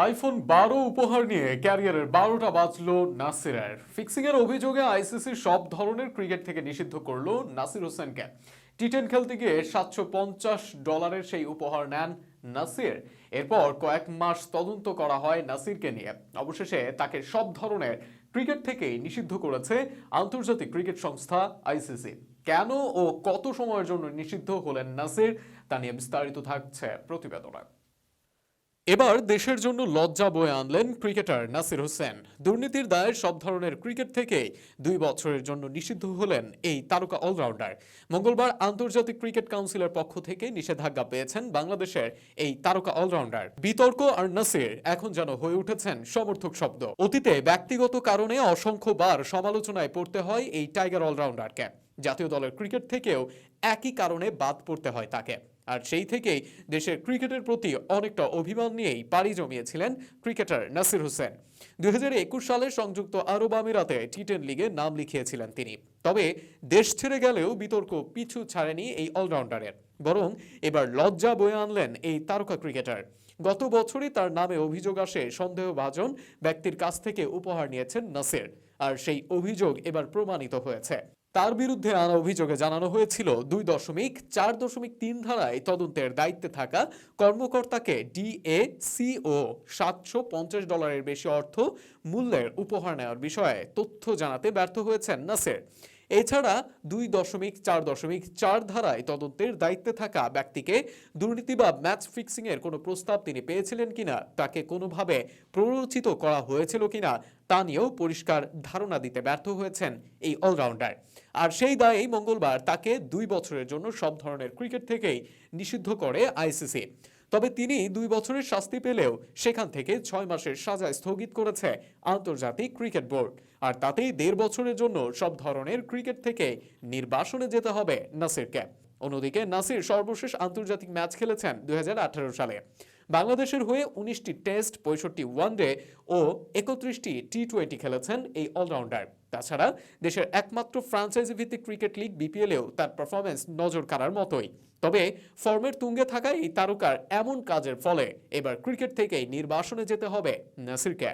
IPhone বারো উপহার নিয়ে ক্যারিয়ারের বারোটা বাজলো নাসিরের ফিক্সিং এর অভিযোগে আইসিসি সব ধরনের ক্রিকেট থেকে নিষিদ্ধ করল নাসির হোসেনকে। টি টেন খেলতে গিয়ে সাতশো পঞ্চাশ ডলারের সেই উপহার নেন নাসির। এরপর কয়েক মাস তদন্ত করা হয় নাসিরকে নিয়ে। অবশেষে তাকে সব ধরনের ক্রিকেট থেকেই নিষিদ্ধ করেছে আন্তর্জাতিক ক্রিকেট সংস্থা আইসিসি। কেন ও কত সময়ের জন্য নিষিদ্ধ হলেন নাসির, তা নিয়ে বিস্তারিত থাকছে প্রতিবেদনায় এবার দেশের জন্য লজ্জা বয়ে আনলেন ক্রিকেটার নাসির হোসেন। দুর্নীতির দায়ে সব ধরনের ক্রিকেট থেকে দুই বছরের জন্য নিষিদ্ধ হলেন এই তারকা অলরাউন্ডার। মঙ্গলবার আন্তর্জাতিক ক্রিকেট কাউন্সিলের পক্ষ থেকে নিষেধাজ্ঞা পেয়েছেন বাংলাদেশের এই তারকা অলরাউন্ডার। বিতর্ক আর নাসির এখন যেন হয়ে উঠেছেন সমর্থক শব্দ। অতীতে ব্যক্তিগত কারণে অসংখ্যবার সমালোচনায় পড়তে হয় এই টাইগার অলরাউন্ডারকে। জাতীয় দলের ক্রিকেট থেকেও একই কারণে বাদ পড়তে হয় তাকে। আর সেই থেকেই দেশের ক্রিকেটের প্রতি অনেকটা অভিমান নিয়েই পাড়ি জমিয়েছিলেন ক্রিকেটার নাসির হোসেন। দুই হাজার একুশ সালে সংযুক্ত আরব আমিরাতে টি টেন লিগে নাম লিখিয়েছিলেন তিনি। তবে দেশ ছেড়ে গেলেও বিতর্ক পিছু ছাড়েনি এই অলরাউন্ডারের। বরং এবার লজ্জা বয়ে আনলেন এই তারকা ক্রিকেটার। গত বছরই তার নামে অভিযোগ আসে সন্দেহভাজন ব্যক্তির কাছ থেকে উপহার নিয়েছেন নাসির। আর সেই অভিযোগ এবার প্রমাণিত হয়েছে। তার বিরুদ্ধে আনা অভিযোগে জানানো হয়েছিল, দুই দশমিক চার দশমিক তিন ধারায় তদন্তের দায়িত্বে থাকা কর্মকর্তাকে ডিএ, সিও, সাতশো পঞ্চাশ ডলারের বেশি অর্থ মূল্যের উপহার নেওয়ার বিষয়ে তথ্য জানাতে ব্যর্থ হয়েছেন নাসের। এছাড়া দুই দশমিক চার দশমিক চার ধারায় তদন্তের দায়িত্বে থাকা ব্যক্তিকে দুর্নীতি বা ম্যাচ ফিক্সিং এর কোনো প্রস্তাব তিনি পেয়েছিলেন কিনা, তাকে কোনোভাবে প্ররোচিত করা হয়েছিল কিনা, তা নিয়েও পরিষ্কার ধারণা দিতে ব্যর্থ হয়েছেন এই অলরাউন্ডার। আর সেই দায়েই মঙ্গলবার তাকে দুই বছরের জন্য সব ধরনের ক্রিকেট থেকেই নিষিদ্ধ করে আইসিসি। তবে তিনি দুই বছরের শাস্তি পেলেও সেখান থেকে ছয় মাসের সাজা স্থগিত করেছে আন্তর্জাতিক ক্রিকেট বোর্ড। আর তাতেই দেড় বছরের জন্য সব ধরনের ক্রিকেট থেকে নির্বাসনে যেতে হবে নাসিরকে। অন্যদিকে নাসির সর্বশেষ আন্তর্জাতিক ম্যাচ খেলেছেন দুই হাজার আঠারো সালে। বাংলাদেশের হয়ে উনিশটি টেস্ট, পঁয়ষট্টি ওয়ানডে ও একত্রিশটি টি টোয়েন্টি খেলেছেন এই অলরাউন্ডার। তাছাড়া দেশের একমাত্র ফ্রাঞ্চাইজি ভিত্তিক ক্রিকেট লিগ বিপিএলেও তার পারফরমেন্স নজর কাড়ার মতোই। তবে ফর্মের তুঙ্গে থাকা এই তারকার এমন কাজের ফলে এবার ক্রিকেট থেকেই নির্বাসনে যেতে হবে নাসিরকে।